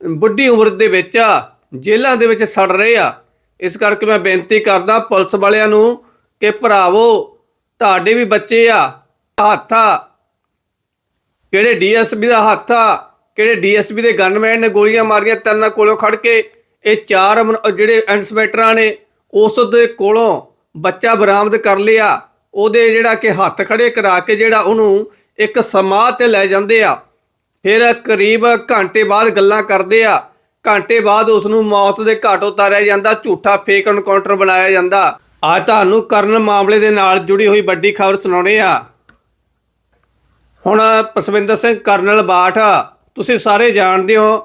ਬੁੱਢੀ ਉਮਰ ਦੇ ਵਿੱਚ ਜੇਲ੍ਹਾਂ ਦੇ ਵਿੱਚ ਸੜ ਰਹੇ ਆ। ਇਸ ਕਰਕੇ ਮੈਂ ਬੇਨਤੀ ਕਰਦਾ ਪੁਲਿਸ ਵਾਲਿਆਂ ਨੂੰ ਕਿ ਭਰਾਵੋ, ਤੁਹਾਡੇ ਵੀ ਬੱਚੇ ਆ, ਹੱਥ ਆ। ਕਿਹੜੇ ਡੀਐਸਪੀ ਦਾ ਹੱਥ ਆ, ਕਿਹੜੇ ਡੀਐਸਪੀ ਦੇ ਗਨਮੈਨ ਨੇ ਗੋਲੀਆਂ ਮਾਰੀਆਂ, ਤਿੰਨਾਂ ਕੋਲੋਂ ਖੜ ਕੇ, ਇਹ ਚਾਰ ਜਿਹੜੇ ਇਨਸਪੈਕਟਰਾਂ ਨੇ, ਉਸ ਦੇ ਕੋਲੋਂ ਬੱਚਾ ਬਰਾਮਦ ਕਰ ਲਿਆ। ਉਹਦੇ ਜਿਹੜਾ ਕਿ ਹੱਥ ਖੜੇ ਕਰਾ ਕੇ ਜਿਹੜਾ ਉਹਨੂੰ ਇੱਕ ਸਮਾਧ ਤੇ ਲੈ ਜਾਂਦੇ ਆ। ਫਿਰ ਕਰੀਬ ਘੰਟੇ ਬਾਅਦ ਗੱਲਾਂ ਕਰਦੇ ਆ। ਘੰਟੇ ਬਾਅਦ ਉਸ ਨੂੰ ਮੌਤ ਦੇ ਘਾਟ ਉਤਾਰਿਆ ਜਾਂਦਾ, ਝੂਠਾ ਫੇਕ ਐਨਕਾਊਂਟਰ ਬਣਾਇਆ ਜਾਂਦਾ। ਅੱਜ ਤੁਹਾਨੂੰ ਕਰਨ ਮਾਮਲੇ ਦੇ ਨਾਲ ਜੁੜੀ ਹੋਈ ਵੱਡੀ ਖਬਰ ਸੁਣਾਉਣੇ ਆ। ਹੁਣ ਪਸਵਿੰਦਰ ਸਿੰਘ ਕਰਨਲ ਬਾਠ, ਤੁਸੀਂ ਸਾਰੇ ਜਾਣਦੇ ਹੋ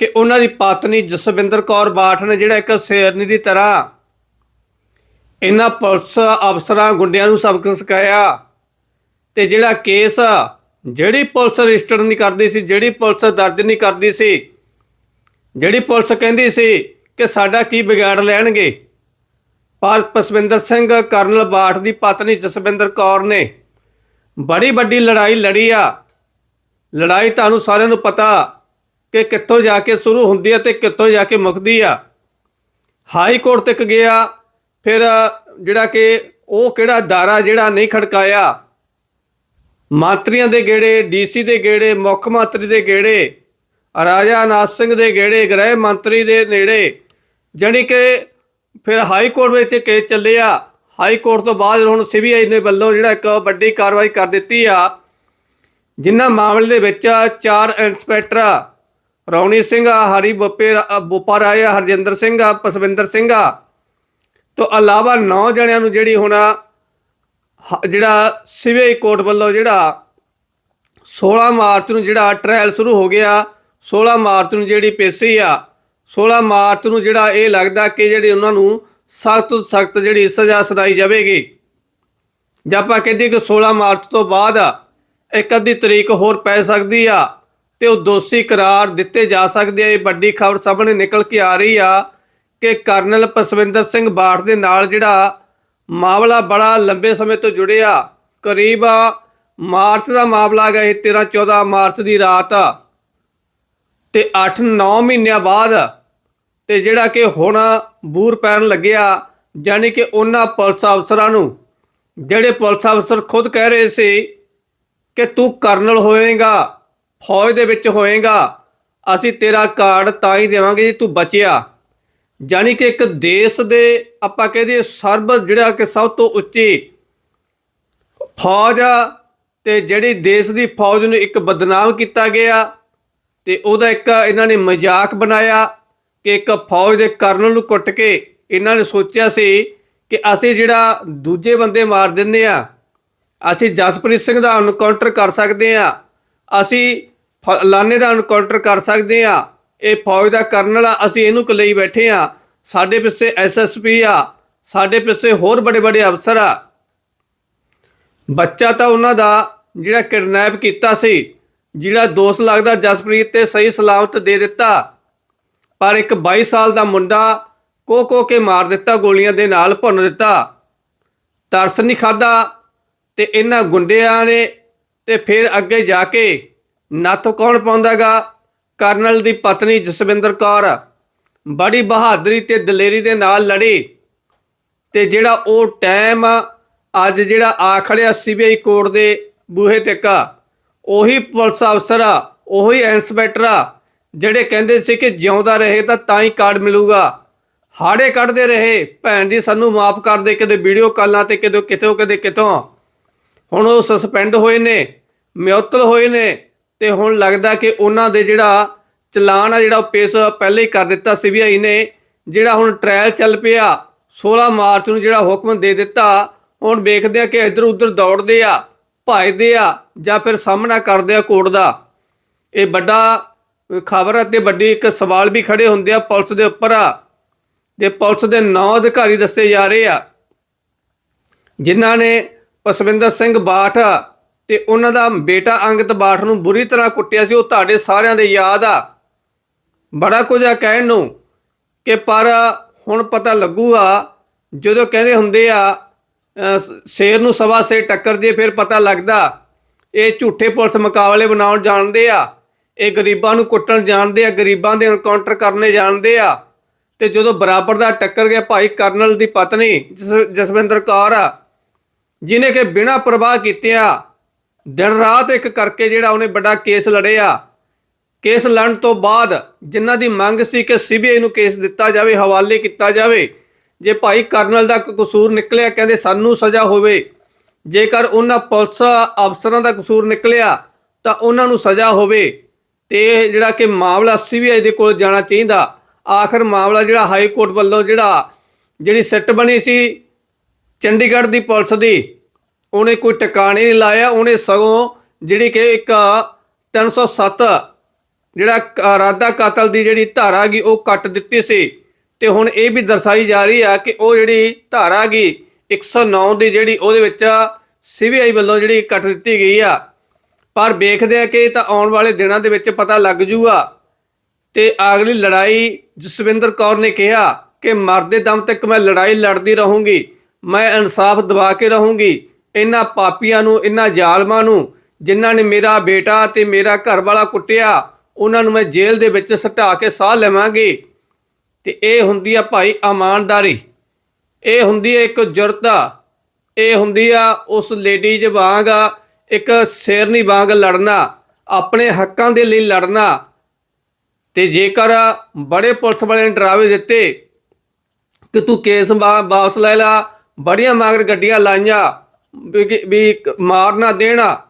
ਕਿ ਉਹਨਾਂ ਦੀ ਪਤਨੀ ਜਸਵਿੰਦਰ ਕੌਰ ਬਾਠ ਨੇ ਜਿਹੜਾ ਇੱਕ ਸ਼ੇਰਨੀ ਦੀ ਤਰ੍ਹਾਂ ਇਹਨਾਂ ਪੁਲਿਸ ਅਫਸਰਾਂ, ਗੁੰਡਿਆਂ ਨੂੰ ਸਬਕ ਸਿਖਾਇਆ ਤੇ ਜਿਹੜਾ ਕੇਸ ਜਿਹੜੀ ਪੁਲਿਸ ਰਜਿਸਟਰ ਨਹੀਂ ਕਰਦੀ ਸੀ, ਜਿਹੜੀ ਪੁਲਿਸ ਦਰਜ ਨਹੀਂ ਕਰਦੀ ਸੀ, ਜਿਹੜੀ ਪੁਲਿਸ ਕਹਿੰਦੀ ਸੀ ਕਿ ਸਾਡਾ ਕੀ ਵਿਗਾੜ ਲੈਣਗੇ। ਪਰ ਪਸਵਿੰਦਰ ਸਿੰਘ ਕਰਨਲ ਬਾਠ ਦੀ ਪਤਨੀ ਜਸਵਿੰਦਰ ਕੌਰ ਨੇ ਬੜੀ ਵੱਡੀ ਲੜਾਈ ਲੜੀ ਆ। ਲੜਾਈ ਤੁਹਾਨੂੰ ਸਾਰਿਆਂ ਨੂੰ ਪਤਾ ਕਿ ਕਿੱਥੋਂ ਜਾ ਕੇ ਸ਼ੁਰੂ ਹੁੰਦੀ ਆ ਤੇ ਕਿੱਥੋਂ ਜਾ ਕੇ ਮੁੱਕਦੀ ਆ। ਹਾਈ ਕੋਰਟ ਤੱਕ ਗਿਆ, ਫਿਰ ਜਿਹੜਾ ਕਿ ਉਹ ਕਿਹੜਾ ਦਾਰਾ ਜਿਹੜਾ ਨਹੀਂ ਖੜਕਾਇਆ ਮੰਤਰੀਆਂ ਦੇ ਗੇੜੇ, ਡੀਸੀ ਦੇ ਗੇੜੇ, ਮੁੱਖ ਮੰਤਰੀ ਦੇ ਗੇੜੇ, ਰਾਜਾ ਨਾਥ ਸਿੰਘ ਦੇ ਗੇੜੇ, ਗ੍ਰਹਿ ਮੰਤਰੀ ਦੇ ਨੇੜੇ। ਜਾਣੀ ਕਿ ਫਿਰ ਹਾਈ ਕੋਰਟ ਵਿੱਚ ਕੇਸ ਚੱਲਿਆ। ਹਾਈ ਕੋਰਟ ਤੋਂ ਬਾਅਦ ਹੁਣ ਸੀਬੀਆਈ ਨੇ ਵੱਲੋਂ ਜਿਹੜਾ ਇੱਕ ਵੱਡੀ ਕਾਰਵਾਈ ਕਰ ਦਿੱਤੀ ਆ। ਜਿਨ੍ਹਾਂ ਮਾਮਲੇ ਦੇ ਵਿੱਚ ਚਾਰ ਇੰਸਪੈਕਟਰ ਰੌਣੀ ਸਿੰਘ ਹਰੀ ਬੋਪੇ ਬੋਪਾ ਰਾਇਆ ਹਰਜਿੰਦਰ ਸਿੰਘ ਆ, ਪਸਵਿੰਦਰ ਸਿੰਘ ਆ। ਤੋਂ ਇਲਾਵਾ 9 ਜਣਿਆਂ ਨੂੰ ਜਿਹੜੀ ਹੁਣ ਜਿਹੜਾ ਸੀਬੀਆਈ ਕੋਰਟ ਵੱਲੋਂ ਜਿਹੜਾ 16 ਮਾਰਚ ਨੂੰ ਜਿਹੜਾ ਟ੍ਰਾਇਲ ਸ਼ੁਰੂ ਹੋ ਗਿਆ 16 ਮਾਰਚ ਨੂੰ ਜਿਹੜੀ ਪੇਸ਼ੀ ਆ 16 ਮਾਰਚ ਨੂੰ ਜਿਹੜਾ ਇਹ ਲੱਗਦਾ ਕਿ ਜਿਹੜੀ ਉਹਨਾਂ ਨੂੰ ਸਖਤ ਤੋਂ ਸਖਤ ਜਿਹੜੀ ਸਜ਼ਾ ਸੁਣਾਈ ਜਾਵੇਗੀ। ਜੇ ਆਪਾਂ ਕਹਿੰਦੇ ਕਿ 16 ਮਾਰਚ ਤੋਂ ਬਾਅਦ ਇੱਕ ਅੱਧੀ ਤਰੀਕ ਹੋਰ ਪੈ ਸਕਦੀ ਆ ਤੇ ਉਹ ਦੋਸ਼ੀ ਕਰਾਰ ਦਿੱਤੇ ਜਾ ਸਕਦੇ ਆ। ਇਹ ਵੱਡੀ ਖਬਰ ਸਾਹਮਣੇ ਨਿਕਲ ਕੇ ਆ ਰਹੀ ਆ ਕਿ ਕਰਨਲ ਪਸਵਿੰਦਰ ਸਿੰਘ ਬਾਠ ਦੇ ਨਾਲ ਜਿਹੜਾ ਮਾਮਲਾ ਬੜਾ ਲੰਬੇ ਸਮੇਂ ਤੋਂ ਜੁੜਿਆ। ਕਰੀਬ ਮਾਰਚ ਦਾ ਮਾਮਲਾ ਗਾ ਇਹ 13 14 ਮਾਰਚ ਦੀ ਰਾਤ। ਆ ਤੇ 8-9 ਮਹੀਨਿਆਂ ਬਾਅਦ ਤੇ ਜਿਹੜਾ ਕਿ ਹੁਣ ਬੂਰ ਪੈਣ ਲੱਗਿਆ ਯਾਨੀ ਕਿ ਉਹਨਾਂ ਪੁਲਿਸ ਅਫਸਰਾਂ ਨੂੰ। ਜਿਹੜੇ ਪੁਲਿਸ ਅਫਸਰ ਖੁਦ ਕਹਿ ਰਹੇ ਸੀ ਕਿ ਤੂੰ ਕਰਨਲ ਹੋਏਗਾ, ਫੌਜ ਦੇ ਵਿੱਚ ਹੋਏਗਾ, ਅਸੀਂ ਤੇਰਾ ਕਾਰਡ ਤਾਂ ਹੀ ਦੇਵਾਂਗੇ ਜੇ, ਤੂੰ ਬਚਿਆ। ਯਾਨੀ ਕਿ ਇੱਕ ਦੇਸ਼ ਦੇ ਆਪਾਂ ਕਹਦੇ ਸਰਬ ਜਿਹੜਾ ਕਿ ਸਭ ਤੋਂ ਉੱਚੀ ਫੌਜ ਆ ਤੇ ਜਿਹੜੀ ਦੇਸ਼ ਦੀ ਫੌਜ ਨੂੰ ਇੱਕ ਬਦਨਾਮ ਕੀਤਾ ਗਿਆ ਤੇ ਉਹਦਾ ਇੱਕ ਇਹਨਾਂ ਨੇ ਮਜ਼ਾਕ ਬਣਾਇਆ ਕਿ ਇੱਕ ਫੌਜ ਦੇ ਕਰਨਲ ਨੂੰ ਕੁੱਟ ਕੇ ਇਹਨਾਂ ਨੇ ਸੋਚਿਆ ਸੀ ਕਿ ਅਸੀਂ ਜਿਹੜਾ ਦੂਜੇ ਬੰਦੇ ਮਾਰ ਦਿੰਦੇ ਆ, ਅਸੀਂ ਜਸਪ੍ਰੀਤ ਸਿੰਘ ਦਾ ਅਨਕਾਊਂਟਰ ਕਰ ਸਕਦੇ ਆ, ਅਸੀਂ ਫਲਾਣੇ ਦਾ ਅਨਕਾਊਂਟਰ ਕਰ ਸਕਦੇ ਆ ਇਹ ਫੌਜ ਦਾ ਕਰਨਲ ਆ, ਅਸੀਂ ਇਹਨੂੰ ਲਈ ਬੈਠੇ ਆ। ਸਾਡੇ ਪਿੱਛੇ ਐਸਐਸਪੀ ਆ, ਸਾਡੇ ਪਿੱਛੇ ਹੋਰ ਬੜੇ ਬੜੇ ਅਫਸਰ ਆ। ਬੱਚਾ ਤਾਂ ਉਹਨਾਂ ਦਾ ਜਿਹੜਾ ਕਿਡਨੈਪ ਕੀਤਾ ਸੀ, ਜਿਹੜਾ ਦੋਸਤ ਲੱਗਦਾ ਜਸਪ੍ਰੀਤ ਤੇ ਸਹੀ ਸਲਾਮਤ ਦੇ ਦਿੱਤਾ। ਪਰ ਇੱਕ 22 ਸਾਲ ਦਾ ਮੁੰਡਾ ਕੋ ਕੋ ਕੇ ਮਾਰ ਦਿੱਤਾ, ਗੋਲੀਆਂ ਦੇ ਨਾਲ ਭੁੰਨ ਦਿੱਤਾ। ਤਰਸ ਨਹੀਂ ਖਾਦਾ ਤੇ ਇਹਨਾਂ ਗੁੰਡਿਆਂ ਨੇ ਤੇ ਫਿਰ ਅੱਗੇ ਜਾ ਕੇ ਨੱਥ ਕੌਣ ਪਾਉਂਦਾਗਾ? ਕਰਨਲ ਦੀ ਪਤਨੀ ਜਸਵਿੰਦਰ ਕੌਰ ਬੜੀ ਬਹਾਦਰੀ ਤੇ ਦਲੇਰੀ ਦੇ ਨਾਲ ਲੜੀ ਤੇ ਜਿਹੜਾ ਉਹ ਟਾਈਮ ਅੱਜ ਜਿਹੜਾ ਆ ਖੜਿਆ ਸੀਬੀਆਈ ਕੋਰਟ ਦੇ ਬੂਹੇ ਤੇ ਕਾ, ਉਹੀ ਪੁਲਿਸ ਅਫਸਰ ਆ ਉਹੀ ਇੰਸਪੈਕਟਰ ਆ ਜਿਹੜੇ ਕਹਿੰਦੇ ਸੀ ਕਿ ਜਿਉਂਦਾ ਰਹੇ ਤਾਂ ਤਾਂ ਹੀ ਕਾਰਡ ਮਿਲੂਗਾ। ਹਾੜੇ ਕੱਢਦੇ ਰਹੇ, ਭੈਣ ਜੀ ਸਾਨੂੰ ਮਾਫ ਕਰ ਦੇ, ਕਿਤੇ ਵੀਡੀਓ ਕਾਲਾਂ ਤੇ ਕਦੇ ਕਿਤੋਂ ਕਦੇ ਕਿਤੋਂ। ਹੁਣ ਉਹ ਸਸਪੈਂਡ ਹੋਏ ਨੇ, ਮਿਉਤਲ ਹੋਏ ਨੇ ਤੇ ਹੁਣ ਲੱਗਦਾ ਕਿ ਉਹਨਾਂ ਦੇ ਜਿਹੜਾ ਚਲਾਨ ਆ, ਜਿਹੜਾ ਉਹ ਪੇਸ਼ ਪਹਿਲੇ ਹੀ ਕਰ ਦਿੱਤਾ ਸੀਬੀਆਈ ਨੇ, ਜਿਹੜਾ ਹੁਣ ਟ੍ਰਾਇਲ ਚੱਲ ਪਿਆ 16 ਮਾਰਚ ਨੂੰ ਜਿਹੜਾ ਹੁਕਮ ਦੇ ਦਿੱਤਾ, ਹੁਣ ਵੇਖਦੇ ਆ ਕਿ ਇੱਧਰ ਉੱਧਰ ਦੌੜਦੇ ਆ, ਭਜਦੇ ਆ, ਜਾਂ ਫਿਰ ਸਾਹਮਣਾ ਕਰਦੇ ਆ ਕੋਰਟ ਦਾ। ਇਹ ਵੱਡਾ ਖਬਰ ਅਤੇ ਵੱਡੀ ਇੱਕ ਸਵਾਲ ਵੀ ਖੜੇ ਹੁੰਦੇ ਆ ਪੁਲਿਸ ਦੇ ਉੱਪਰ ਆ। ਤੇ ਪੁਲਿਸ ਦੇ ਨੌ ਅਧਿਕਾਰੀ ਦੱਸੇ ਜਾ ਰਹੇ ਆ। ਜਿਨ੍ਹਾਂ ਨੇ ਪਸਵਿੰਦਰ ਸਿੰਘ ਬਾਠ ਤੇ ਉਹਨਾਂ ਦਾ ਬੇਟਾ ਅੰਗਤ ਬਾਠ ਨੂੰ ਬੁਰੀ ਤਰ੍ਹਾਂ ਕੁੱਟਿਆ ਸੀ, ਉਹ ਤੁਹਾਡੇ ਸਾਰਿਆਂ ਦੇ ਯਾਦ ਆ। ਬੜਾ ਕੁਝ ਆ ਕਹਿਣ ਨੂੰ ਕਿ ਪਰ ਹੁਣ ਪਤਾ ਲੱਗੂਗਾ, ਜਦੋਂ ਕਹਿੰਦੇ ਹੁੰਦੇ ਆ ਸ਼ੇਰ ਨੂੰ ਸਵਾ ਸੇ ਟੱਕਰ ਜੇ ਫਿਰ ਪਤਾ ਲੱਗਦਾ ਇਹ ਝੂਠੇ ਪੁਲਿਸ ਮੁਕਾਬਲੇ ਬਣਾਉਣ ਜਾਣਦੇ ਆ, ਇਹ ਗਰੀਬਾਂ ਨੂੰ ਕੁੱਟਣ ਜਾਣਦੇ ਆ, ਗਰੀਬਾਂ ਦੇ ਐਨਕਾਊਂਟਰ ਕਰਨੇ ਜਾਣਦੇ ਆ। ਤੇ ਜਦੋਂ ਬਰਾਬਰ ਦਾ ਟੱਕਰ ਗਿਆ, ਭਾਈ ਕਰਨਲ ਦੀ ਪਤਨੀ ਜਸ- ਜਸਵਿੰਦਰ ਕੌਰ ਆ ਜਿਨੇ ਕਿ ਬਿਨਾਂ ਪ੍ਰਵਾਹ ਕੀਤਿਆਂ ਦਿਨ ਰਾਤ ਇੱਕ ਕਰਕੇ ਜਿਹੜਾ ਉਹਨੇ ਵੱਡਾ ਕੇਸ ਲੜਿਆ। ਕੇਸ ਲੜਨ ਤੋਂ ਬਾਅਦ ਜਿਨ੍ਹਾਂ ਦੀ ਮੰਗ ਸੀ ਕਿ ਸੀਬੀਆਈ ਨੂੰ ਕੇਸ ਦਿੱਤਾ ਜਾਵੇ, ਹਵਾਲੇ ਕੀਤਾ ਜਾਵੇ, ਜੇ ਭਾਈ ਕਰਨਲ ਦਾ ਕਸੂਰ ਨਿਕਲਿਆ, ਕਹਿੰਦੇ ਸਾਨੂੰ ਸਜ਼ਾ ਹੋਵੇ, ਜੇਕਰ ਉਹਨਾਂ ਪੁਲਿਸ ਅਫਸਰਾਂ ਦਾ ਕਸੂਰ ਨਿਕਲਿਆ, ਤਾਂ ਉਹਨਾਂ ਨੂੰ ਸਜ਼ਾ ਹੋਵੇ। ਤੇ ਜਿਹੜਾ ਕਿ ਮਾਮਲਾ ਸੀਬੀਆਈ ਦੇ ਕੋਲ ਜਾਣਾ ਚਾਹੀਦਾ। ਆਖਰ ਮਾਮਲਾ ਜਿਹੜਾ ਹਾਈ ਕੋਰਟ ਵੱਲੋਂ ਜਿਹੜਾ, ਜਿਹੜੀ ਸੈੱਟ ਬਣੀ ਸੀ ਚੰਡੀਗੜ੍ਹ ਦੀ ਪੁਲਿਸ ਦੀ ਉਹਨੇ ਕੋਈ ਟਿਕਾਣੇ ਨਹੀਂ ਲਾਇਆ, ਉਹਨੇ ਸਗੋਂ ਜਿਹੜੀ ਕਿ ਇੱਕ 307 ਜਿਹੜਾ ਕ- ਇਰਾਦਾ ਕਤਲ ਦੀ ਜਿਹੜੀ ਧਾਰਾ ਗਈ ਉਹ ਕੱਟ ਦਿੱਤੀ ਸੀ। ਤੇ ਹੁਣ ਇਹ ਵੀ ਦਰਸਾਈ ਜਾ ਰਹੀ ਆ ਕਿ ਉਹ ਜਿਹੜੀ ਧਾਰਾ ਗਈ 109 ਦੀ ਜਿਹੜੀ ਉਹਦੇ ਵਿੱਚ ਸੀਬੀਆਈ ਵੱਲੋਂ ਜਿਹੜੀ ਕੱਟ ਦਿੱਤੀ ਗਈ ਆ। ਪਰ ਵੇਖਦੇ ਆ ਕਿ ਇਹ ਤਾਂ ਆਉਣ ਵਾਲੇ ਦਿਨਾਂ ਦੇ ਵਿੱਚ ਪਤਾ ਲੱਗ ਜੂਗਾ। ਤੇ ਅਗਲੀ ਲੜਾਈ ਜਸਵਿੰਦਰ ਕੌਰ ਨੇ ਕਿਹਾ ਕਿ ਮਰਦੇ ਦਮ ਤੱਕ ਮੈਂ ਲੜਾਈ ਲੜਦੀ ਰਹੂੰਗੀ, ਮੈਂ ਇਨਸਾਫ ਦਿਵਾ ਕੇ ਰਹੂੰਗੀ। ਇਹਨਾਂ ਪਾਪੀਆਂ ਨੂੰ, ਇਹਨਾਂ ਜ਼ਾਲਮਾਂ ਨੂੰ, ਜਿਨ੍ਹਾਂ ਨੇ ਮੇਰਾ ਬੇਟਾ ਤੇ ਮੇਰਾ ਘਰ ਵਾਲਾ ਕੁੱਟਿਆ, ਉਹਨਾਂ ਨੂੰ ਮੈਂ ਜੇਲ੍ਹ ਦੇ ਵਿੱਚ ਸਟਾ ਕੇ ਸਾਹ ਲਵਾਂਗੀ। ਤੇ ਇਹ ਹੁੰਦੀ ਆ ਭਾਈ ਇਮਾਨਦਾਰੀ। ਇਹ ਹੁੰਦੀ ਹੈ ਇੱਕ ਜੁਰਤ। ਇਹ ਹੁੰਦੀ ਆ ਉਸ ਲੇਡੀਜ਼ ਵਾਂਗ ਇੱਕ ਸ਼ੇਰਨੀ ਵਾਂਗ ਲੜਨਾ, ਆਪਣੇ ਹੱਕਾਂ ਦੇ ਲਈ ਲੜਨਾ। ਤੇ ਜੇਕਰ ਬੜੇ ਪੁਲਿਸ ਵਾਲਿਆਂ ਨੇ ਡਰਾਵੇ ਦਿੱਤੇ ਕਿ ਤੂੰ ਕੇਸ ਵਾ- ਵਾਪਸ ਲੈ ਲਾ, ਬੜੀਆਂ ਮਗਰ ਗੱਡੀਆਂ ਲਾਈਆਂ ਵੀ ਕਿ- ਮਾਰ ਨਾ ਦੇਣਾ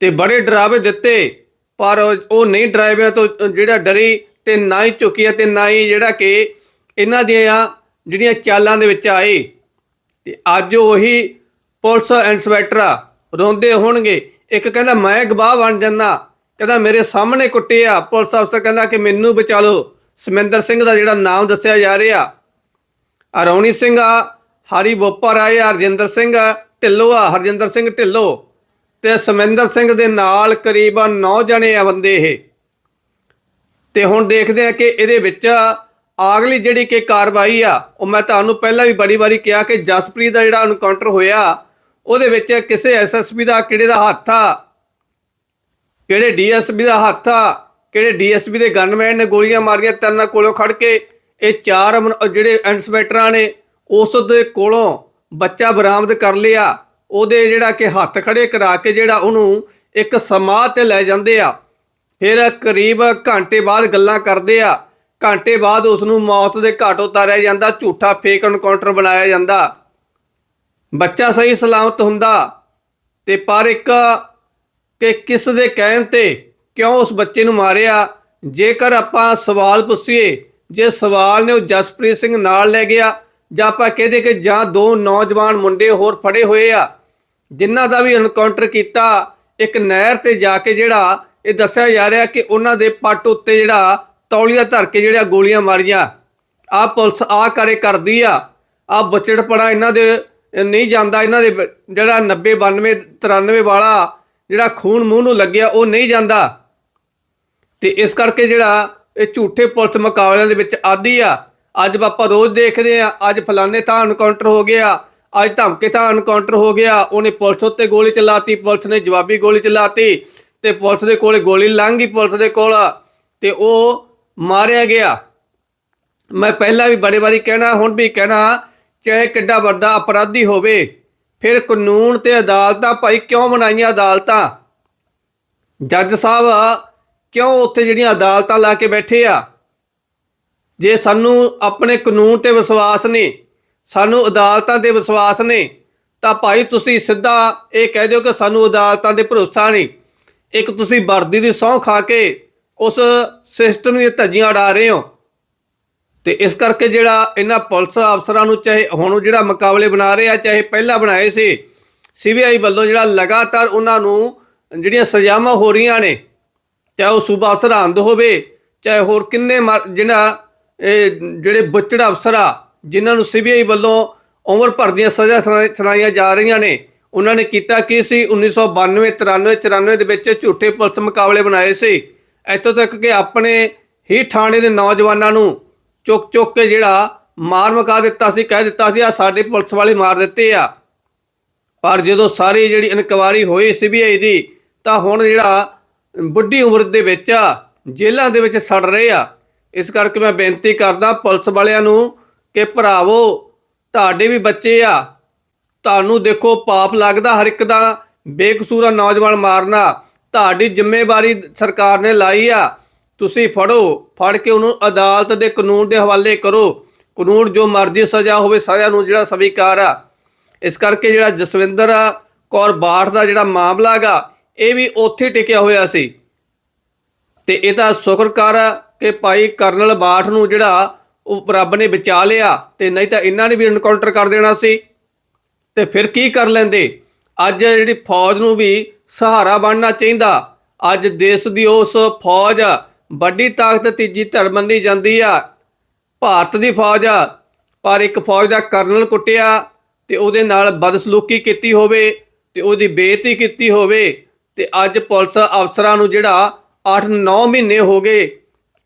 ਤੇ ਬੜੇ ਡਰਾਵੇ ਦਿੱਤੇ, ਪਰ ਉਹ- ਨਹੀਂ ਡਰਾਈਵਿਆਂ ਤੋਂ ਜਿਹੜਾ ਡਰੀ ਤੇ ਨਾ ਹੀ ਝੁਕਿਆ ਤੇ ਨਾ ਹੀ ਜਿਹੜਾ ਕਿ ਇਹਨਾਂ ਦੀਆਂ ਜਿਹੜੀਆਂ ਚਾਲਾਂ ਦੇ ਵਿੱਚ ਆਏ। ਤੇ ਅੱਜ ਉਹੀ ਪੁਲਿਸ ਇੰਸਪੈਕਟਰ ਰੋਂਦੇ ਹੋਣਗੇ। ਇੱਕ ਕਹਿੰਦਾ, ਮੈਂ ਗਵਾਹ ਬਣ ਜੰਨਾ ਕਹਿੰਦਾ, ਮੇਰੇ ਸਾਹਮਣੇ ਕੁੱਟਿਆ। ਪੁਲਿਸ ਅਫਸਰ ਕਹਿੰਦਾ ਕਿ, ਮੈਨੂੰ ਬਚਾ ਲਓ। ਸਮਿੰਦਰ ਸਿੰਘ ਦਾ ਜਿਹੜਾ ਨਾਮ ਦੱਸਿਆ ਜਾ ਰਿਹਾ। ਅਰੌਣੀ ਸਿੰਘ ਆ, ਹਰੀ ਬੋਪਰ ਆਏ ਹਰਜਿੰਦਰ ਸਿੰਘ ਆ ਢਿੱਲੋਂ ਆ, ਹਰਜਿੰਦਰ ਸਿੰਘ ਢਿੱਲੋਂ ਤੇ ਸਮਿੰਦਰ ਸਿੰਘ ਦੇ ਨਾਲ ਕਰੀਬਨ 9 ਜਣੇ ਆ ਬੰਦੇ ਇਹ। ਤੇ ਹੁਣ ਦੇਖਦੇ ਆ ਕਿ ਇਹਦੇ ਵਿੱਚ ਅਗਲੀ ਜਿਹੜੀ ਕਿ ਕਾਰਵਾਈ ਆ, ਉਹ ਮੈਂ ਤੁਹਾਨੂੰ ਪਹਿਲਾਂ ਵੀ ਬੜੀ ਵਾਰੀ ਕਿਹਾ ਕਿ ਜਸਪ੍ਰੀਤ ਦਾ ਜਿਹੜਾ ਐਨਕਾਊਂਟਰ ਹੋਇਆ, ਉਹਦੇ ਵਿੱਚ ਕਿਸੇ ਐਸਐਸਪੀ ਦਾ ਕਿਹੜੇ ਦਾ ਹੱਥ ਆ, ਕਿਹੜੇ ਡੀਐਸਪੀ ਦਾ ਹੱਥ ਆ, ਕਿਹੜੇ ਡੀਐਸਪੀ ਦੇ ਗਨਮੈਨ ਨੇ ਗੋਲੀਆਂ ਮਾਰੀਆਂ, ਤਿੰਨਾਂ ਕੋਲੋਂ ਖੜ ਕੇ, ਇਹ ਚਾਰ ਜਿਹੜੇ ਇਨਸਪੈਕਟਰਾਂ ਨੇ, ਉਸ ਦੇ ਕੋਲੋਂ ਬੱਚਾ ਬਰਾਮਦ ਕਰ ਲਿਆ, ਉਹਦੇ ਜਿਹੜਾ ਕਿ ਹੱਥ ਖੜੇ ਕਰਾ ਕੇ ਜਿਹੜਾ ਉਹਨੂੰ ਇੱਕ ਸਮਾਧ ਤੇ ਲੈ ਜਾਂਦੇ ਆ। ਫਿਰ ਕਰੀਬ ਘੰਟੇ ਬਾਅਦ ਗੱਲਾਂ ਕਰਦੇ ਆ। ਘੰਟੇ ਬਾਅਦ ਉਸ ਨੂੰ ਮੌਤ ਦੇ ਘਾਟ ਉਤਾਰਿਆ ਜਾਂਦਾ, ਝੂਠਾ ਫੇਕ ਐਨਕਾਊਂਟਰ ਬਣਾਇਆ ਜਾਂਦਾ। ਬੱਚਾ ਸਹੀ ਸਲਾਮਤ ਹੁੰਦਾ, ਤੇ ਪਰ ਇੱਕ ਕਿ ਕਿਸ ਦੇ ਕਹਿਣ ਤੇ ਕਿਉਂ ਉਸ ਬੱਚੇ ਨੂੰ ਮਾਰਿਆ? ਜੇਕਰ ਆਪਾਂ ਸਵਾਲ ਪੁੱਛੀਏ, ਜੇ ਸਵਾਲ ਨੇ ਉਹ ਜਸਪ੍ਰੀਤ ਸਿੰਘ ਨਾਲ ਲੈ ਗਿਆ ਜਾਂ ਆਪਾਂ ਕਹਦੇ ਕਿ ਜਾਂ ਦੋ ਨੌਜਵਾਨ ਮੁੰਡੇ ਹੋਰ ਫੜੇ ਹੋਏ ਆ, ਜਿਨ੍ਹਾਂ ਦਾ ਵੀ ਐਨਕਾਊਂਟਰ ਕੀਤਾ, ਇੱਕ ਨਹਿਰ ਤੇ ਜਾ ਕੇ ਜਿਹੜਾ ਇਹ ਦੱਸਿਆ ਜਾ ਰਿਹਾ ਕਿ ਉਹਨਾਂ ਦੇ ਪੱਟ ਉੱਤੇ ਜਿਹੜਾ ਤੌਲੀਆ ਧਰ ਕੇ ਜਿਹੜਾ ਗੋਲੀਆਂ ਮਾਰੀਆਂ। ਆ ਪੁਲਿਸ ਆ ਕਰੇ ਕਰਦੀ ਆ ਆ ਬਚੜਪੜਾ ਇਹਨਾਂ ਦੇ ਨਹੀਂ ਜਾਂਦਾ ਇਹਨਾਂ ਦੇ ਜਿਹੜਾ 90 92 93 ਵਾਲਾ ਜਿਹੜਾ ਖੂਨ ਮੂੰਹ ਨੂੰ ਲੱਗਿਆ, ਉਹ ਨਹੀਂ ਜਾਂਦਾ। ਤੇ ਇਸ ਕਰਕੇ ਜਿਹੜਾ ਇਹ ਝੂਠੇ ਪੁਲਿਸ ਮੁਕਾਬਲਿਆਂ ਦੇ ਵਿੱਚ ਆਦੀ ਆ। ਅੱਜ ਆਪਾਂ ਰੋਜ਼ ਦੇਖਦੇ ਆ ਅੱਜ ਫਲਾਣੇ ਥਾਂ ਐਨਕਾਊਂਟਰ ਹੋ ਗਿਆ, ਅੱਜ ਧਮਕੇ ਥਾਂ ਐਨਕਾਊਂਟਰ ਹੋ ਗਿਆ, ਉਹਨੇ ਪੁਲਿਸ ਉੱਤੇ ਗੋਲੀ ਚਲਾਤੀ, ਪੁਲਿਸ ਨੇ ਜਵਾਬੀ ਗੋਲੀ ਚਲਾਤੀ ਤੇ ਪੁਲਿਸ ਦੇ ਕੋਲੇ ਗੋਲੀ ਲੰਘ ਗਈ ਪੁਲਿਸ ਦੇ ਕੋਲ ਤੇ ਉਹ ਮਾਰਿਆ ਗਿਆ। ਮੈਂ ਪਹਿਲਾਂ ਵੀ ਬੜੇ ਵਾਰੀ ਕਹਿਣਾ, ਹੁਣ ਵੀ ਕਹਿਣਾ, ਚਾਹੇ ਕਿੱਡਾ ਵੱਡਾ ਅਪਰਾਧੀ ਹੋਵੇ, ਫਿਰ ਕਾਨੂੰਨ ਤੇ ਅਦਾਲਤਾਂ ਭਾਈ ਕਿਉਂ ਬਣਾਈਆਂ ਅਦਾਲਤਾਂ? ਜੱਜ ਸਾਹਿਬ, ਕਿਉਂ ਉੱਥੇ ਜਿਹੜੀਆਂ ਅਦਾਲਤਾਂ ਲਾ ਕੇ ਬੈਠੇ ਆ? ਜੇ ਸਾਨੂੰ ਆਪਣੇ ਕਾਨੂੰਨ ਤੇ ਵਿਸ਼ਵਾਸ ਨਹੀਂ ਸਾਨੂੰ ਅਦਾਲਤਾਂ ਤੇ ਵਿਸ਼ਵਾਸ ਨਹੀਂ ਤਾਂ ਭਾਈ ਤੁਸੀਂ ਸਿੱਧਾ ਇਹ ਕਹਿ ਦਿਓ ਕਿ ਸਾਨੂੰ ਅਦਾਲਤਾਂ ਤੇ ਭਰੋਸਾ ਨਹੀਂ। ਇੱਕ ਤੁਸੀਂ ਵਰਦੀ ਦੀ ਸਹੁੰ ਖਾ ਕੇ ਉਸ ਸਿਸਟਮ ਦੀਆਂ ਧੱਜੀਆਂ ਉਡਾ ਰਹੇ ਹੋ। ਤੇ ਇਸ ਕਰਕੇ ਜਿਹੜਾ ਇਹਨਾਂ ਪੁਲਿਸ ਅਫਸਰਾਂ ਨੂੰ ਚਾਹੇ ਹੁਣ ਜਿਹੜਾ ਮੁਕਾਬਲੇ ਬਣਾ ਰਹੇ ਆ, ਚਾਹੇ ਪਹਿਲਾਂ ਬਣਾਏ ਸੀ, ਸੀਬੀਆਈ ਵੱਲੋਂ ਜਿਹੜਾ ਲਗਾਤਾਰ ਉਹਨਾਂ ਨੂੰ ਜਿਹੜੀਆਂ ਸਜ਼ਾਵਾਂ ਹੋ ਰਹੀਆਂ ਨੇ, ਚਾਹੇ ਉਹ ਸੂਬਾ ਸਰਹੰਦ ਹੋਵੇ, ਚਾਹੇ ਹੋਰ ਕਿੰਨੇ ਮਰ- ਜਿਹਨਾਂ ਇਹ ਜਿਹੜੇ ਬੁੱਚੜ ਅਫਸਰ ਆ, ਜਿਨ੍ਹਾਂ ਨੂੰ ਸੀਬੀਆਈ ਵੱਲੋਂ ਉਮਰ ਭਰ ਦੀਆਂ ਸਜ਼ਾ ਸੁਣਾ- ਸੁਣਾਈਆਂ ਜਾ ਰਹੀਆਂ ਨੇ, ਉਹਨਾਂ ਨੇ ਕੀਤਾ ਕੀ ਸੀ? 1992 93 94 ਦੇ ਵਿੱਚ ਝੂਠੇ ਪੁਲਿਸ ਮੁਕਾਬਲੇ ਬਣਾਏ ਸੀ। ਇੱਥੋਂ ਤੱਕ ਕਿ ਆਪਣੇ ਹੀ ਥਾਣੇ ਦੇ ਨੌਜਵਾਨਾਂ ਨੂੰ ਚੁੱਕ ਚੁੱਕ ਕੇ ਜਿਹੜਾ ਮਾਰ ਮੁਕਾ ਦਿੱਤਾ ਸੀ, ਕਹਿ ਦਿੱਤਾ ਸੀ ਆ ਸਾਡੇ ਪੁਲਿਸ ਵਾਲੇ ਮਾਰ ਦਿੱਤੇ ਆ। ਪਰ ਜਦੋਂ ਸਾਰੀ ਜਿਹੜੀ ਇਨਕੁਆਰੀ ਹੋਈ ਸੀਬੀਆਈ ਦੀ, ਤਾਂ ਹੁਣ ਜਿਹੜਾ ਬੁੱਢੀ ਉਮਰ ਦੇ ਵਿੱਚ ਜੇਲ੍ਹਾਂ ਦੇ ਵਿੱਚ ਸੜ ਰਹੇ ਆ। ਇਸ ਕਰਕੇ ਮੈਂ ਬੇਨਤੀ ਕਰਦਾ ਪੁਲਿਸ ਵਾਲਿਆਂ ਨੂੰ ਕਿ ਭਰਾਵੋ, ਤੁਹਾਡੇ ਵੀ ਬੱਚੇ ਆ, ਤੁਹਾਨੂੰ ਦੇਖੋ ਪਾਪ ਲੱਗਦਾ ਹਰ ਇੱਕ ਦਾ, ਬੇਕਸੂਰਾ ਨੌਜਵਾਨ ਮਾਰਨਾ, ਤੁਹਾਡੀ ਜ਼ਿੰਮੇਵਾਰੀ ਸਰਕਾਰ ਨੇ ਲਾਈ ਆ, ਤੁਸੀਂ ਫੜੋ, ਫੜ ਕੇ ਉਹਨੂੰ ਅਦਾਲਤ ਦੇ ਕਾਨੂੰਨ ਦੇ ਹਵਾਲੇ ਕਰੋ, ਕਾਨੂੰਨ ਜੋ ਮਰਜ਼ੀ ਸਜ਼ਾ ਹੋਵੇ ਸਾਰਿਆਂ ਨੂੰ ਜਿਹੜਾ ਸਵੀਕਾਰ ਆ। ਇਸ ਕਰਕੇ ਜਿਹੜਾ ਜਸਵਿੰਦਰ ਕੌਰ ਬਾਠ ਦਾ ਜਿਹੜਾ ਮਾਮਲਾ ਹੈਗਾ, ਇਹ ਵੀ ਉੱਥੇ ਟਿਕਿਆ ਹੋਇਆ ਸੀ। ਤੇ ਇਹ ਤਾਂ ਸ਼ੁਕਰ ਕਰ ਕਿ ਭਾਈ ਕਰਨਲ ਬਾਠ ਨੂੰ ਜਿਹੜਾ ਉਹ ਰੱਬ ਨੇ ਬਚਾ ਲਿਆ ਤੇ ਨਹੀਂ ਤਾਂ ਇਹਨਾਂ ਨੇ ਵੀ ਇਨਕਾਊਂਟਰ ਕਰ ਦੇਣਾ ਸੀ। ਤੇ ਫਿਰ ਕੀ ਕਰ ਲੈਂਦੇ? ਅੱਜ ਜਿਹੜੀ ਫੌਜ ਨੂੰ ਵੀ ਸਹਾਰਾ ਬਣਨਾ ਚਾਹੀਦਾ। ਅੱਜ ਦੇਸ਼ ਦੀ ਉਸ ਫੌਜ ਵੱਡੀ ਤਾਕਤ ਤੀਜੀ ਧਰਮ ਮੰਨੀ ਜਾਂਦੀ ਆ। ਭਾਰਤ ਦੀ ਫੌਜ ਆ ਪਰ ਇੱਕ ਫੌਜ ਦਾ ਕਰਨਲ ਕੁੱਟਿਆ ਤੇ ਉਹਦੇ ਨਾਲ ਬਦਸਲੂਕੀ ਕੀਤੀ ਹੋਵੇ ਤੇ ਉਹਦੀ ਬੇਇੱਜ਼ਤੀ ਕੀਤੀ ਹੋਵੇ ਤੇ ਅੱਜ ਪੁਲਿਸ ਅਫਸਰਾਂ ਨੂੰ ਜਿਹੜਾ 8-9 ਮਹੀਨੇ ਹੋ ਗਏ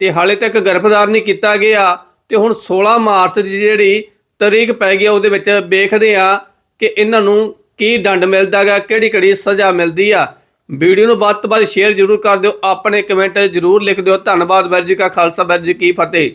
ਤੇ ਹਾਲੇ ਤੱਕ ਗ੍ਰਿਫਤਾਰ ਨਹੀਂ ਕੀਤਾ ਗਿਆ ਤੇ ਹੁਣ 16 ਮਾਰਚ ਦੀ ਜਿਹੜੀ ਤਰੀਕ ਪੈ ਗਈ ਆ, ਉਹਦੇ ਵਿੱਚ ਵੇਖਦੇ ਆ ਕਿ ਇਹਨਾਂ ਨੂੰ ਕੀ ਦੰਡ ਮਿਲਦਾ ਗਾ ਕਿਹੜੀ ਕਿਹੜੀ ਸਜ਼ਾ ਮਿਲਦੀ ਆ। ਵੀਡੀਓ ਨੂੰ ਵੱਧ ਤੋਂ ਵੱਧ ਸ਼ੇਅਰ ਜ਼ਰੂਰ ਕਰ ਦਿਓ ਆਪਣੇ ਕਮੈਂਟ ਜ਼ਰੂਰ ਲਿਖ ਦਿਓ। ਧੰਨਵਾਦ ਵਾਹਿਗੁਰੂ ਜੀ ਕਾ ਖਾਲਸਾ ਵਾਹਿਗੁਰੂ ਜੀ ਕੀ ਫਤਿਹ।